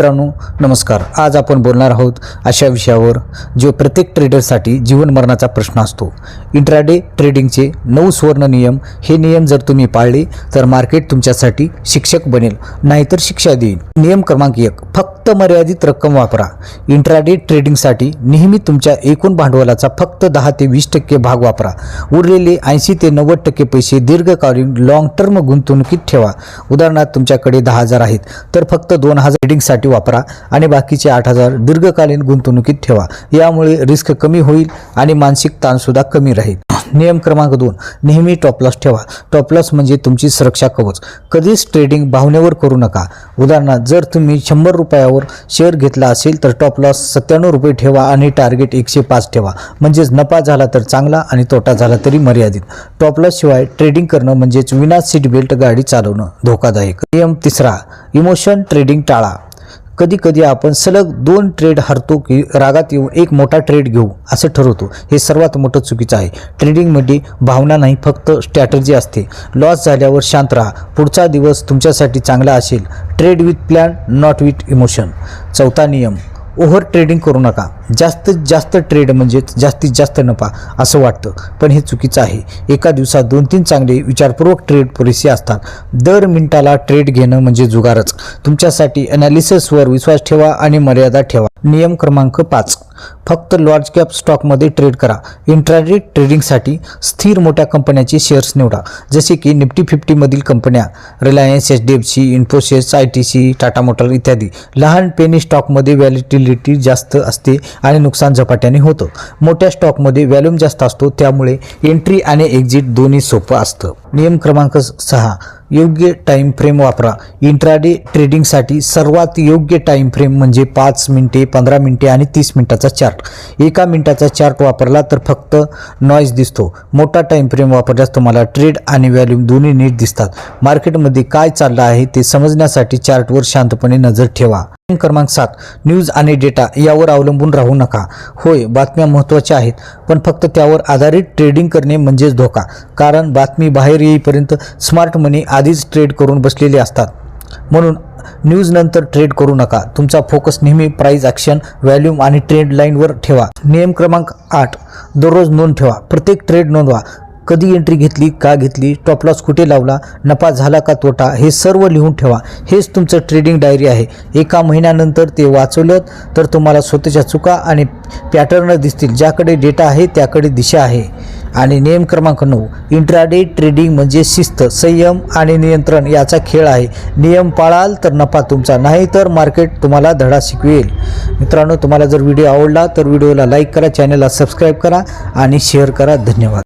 मित्रांनो नमस्कार. आज आपण बोलणार आहोत अशा विषयावर जो प्रत्येक ट्रेडरसाठी जीवन मरणाचा प्रश्न असतो. इंट्राडे ट्रेडिंगचे नऊ सुवर्ण नियम हे नियम जर तुम्ही पाळले तर मार्केट तुमच्यासाठी शिक्षक बनेल नाहीतर शिक्षा देईल. नियम क्रमांक एक फक्त मर्यादित रक्कम वापरा. इंट्राडे ट्रेडिंगसाठी नेहमी तुमच्या एकूण भांडवलाचा फक्त दहा ते वीस टक्के भाग वापरा. उरलेले ऐंशी ते नव्वद टक्के पैसे दीर्घकालीन लॉंग टर्म गुंतवणुकीत ठेवा. उदाहरणार्थ तुमच्याकडे दहा हजार आहेत तर फक्त दोन हजार ट्रेडिंगसाठी वापरा आणि बाकीचे आठ हजार दीर्घकालीन गुंतवणुकीत ठेवा. यामुळे रिस्क कमी होईल आणि मानसिक ताणसुद्धा कमी राहील. नियम क्रमांक दोन. नेहमी टॉपलॉस ठेवा. टॉपलॉस म्हणजे तुमची सुरक्षा कवच. कधीच ट्रेडिंग भावनेवर करू नका. उदाहरणार्थ जर तुम्ही शंभर रुपयावर शेअर घेतला असेल तर टॉपलॉस सत्त्याण्णव रुपये ठेवा आणि टार्गेट एकशे पाच ठेवा. म्हणजेच नफा झाला तर चांगला आणि तोटा झाला तरी मर्यादित. टॉपलॉस शिवाय ट्रेडिंग करणं म्हणजेच विना सीट बेल्ट गाडी चालवणं धोकादायक. नियम तिसरा. इमोशन ट्रेडिंग टाळा. कधी कधी आपण सलग दोन ट्रेड हरतो की रागात येऊन एक मोठा ट्रेड घेऊ असं ठरवतो. हे सर्वात मोठं चुकीचं आहे. ट्रेडिंगमध्ये भावना नाही फक्त स्ट्रॅटर्जी असते. लॉस झाल्यावर शांत राहा. पुढचा दिवस तुमच्यासाठी चांगला असेल. Trade with plan not with emotion चौथा नियम. ओव्हर ट्रेडिंग करू नका. जास्तीत जास्त ट्रेड म्हणजेच जास्तीत जास्त नफा असं वाटतं. पण हे चुकीचं आहे. एका दिवसात दोन तीन चांगले विचारपूर्वक ट्रेड पॉलिसी असतात. दर मिनिटाला ट्रेड घेणं म्हणजे जुगारच. तुमच्यासाठी अनालिसिसवर विश्वास ठेवा आणि मर्यादा ठेवा. नियम क्रमांक पाच. फक्त लार्ज कॅप स्टॉकमध्ये ट्रेड करा. इंट्राडे ट्रेडिंगसाठी स्थिर मोठ्या कंपन्यांचे शेअर्स निवडा. जसे की निफ्टी फिफ्टीमधील कंपन्या Reliance H D F C Infosys I T C Tata motor इत्यादी. लहान पेनी स्टॉकमध्ये व्हॅलिटिलिटी जास्त असते आणि नुकसान झपाट्याने होतं. मोठ्या स्टॉकमध्ये व्हॅल्यूम जास्त असतो त्यामुळे एंट्री आणि एक्झिट दोन्ही सोपं असतं. नियम क्रमांक सहा योग्य टाईम फ्रेम वापरा. इंट्राडे ट्रेडिंगसाठी सर्वात योग्य टाईम फ्रेम म्हणजे पाच मिनिटे पंधरा मिनिटे आणि तीस मिनिटाचा चार्ट एका मिनिटाचा चार्ट वापरला तर फक्त नॉईज दिसतो. मोठा टाईम फ्रेम वापरल्यास तुम्हाला ट्रेड आणि व्हॅल्यूम दोन्ही नीट दिसतात. मार्केटमध्ये काय चाललं आहे ते समजण्यासाठी चार्टवर शांतपणे नजर ठेवा. क्रमांक सात न्यूज आणि डेटा यावर अवलंबून राहू नका. होय बातम्या महत्त्वाच्या आहेत पण फक्त त्यावर आधारित ट्रेडिंग करणे म्हणजेच धोका कारण बातमी बाहेर येईपर्यंत स्मार्ट मनी आधीच ट्रेड करून बसलेले असतात. म्हणून न्यूज नंतर ट्रेड करू नका. तुमचा फोकस नेहमी प्राइस ॲक्शन व्हॅल्यूम आणि ट्रेड लाईनवर ठेवा. नियम क्रमांक आठ दररोज नोंद ठेवा. प्रत्येक ट्रेड नोंदवा. कधी एंट्री घेतली का घेतली टॉपलॉस कुठे लावला नफा झाला का तोटा हे सर्व लिहून ठेवा. हेच तुमचं ट्रेडिंग डायरी आहे. एका महिन्यानंतर ते वाचवलं तर तुम्हाला स्वतःच्या चुका आणि पॅटर्न दिसतील. ज्याकडे डेटा आहे त्याकडे दिशा आहे. आणि नियम क्रमांक नऊ इंट्राडे ट्रेडिंग म्हणजे शिस्त संयम आणि नियंत्रण याचा खेळ आहे. नियम पाळाल तर नफा तुमचा नाही तर मार्केट तुम्हाला धडा शिकवेल. मित्रांनो तुम्हाला जर व्हिडिओ आवडला तर व्हिडिओला लाईक करा चॅनलला सबस्क्राईब करा आणि शेअर करा. धन्यवाद.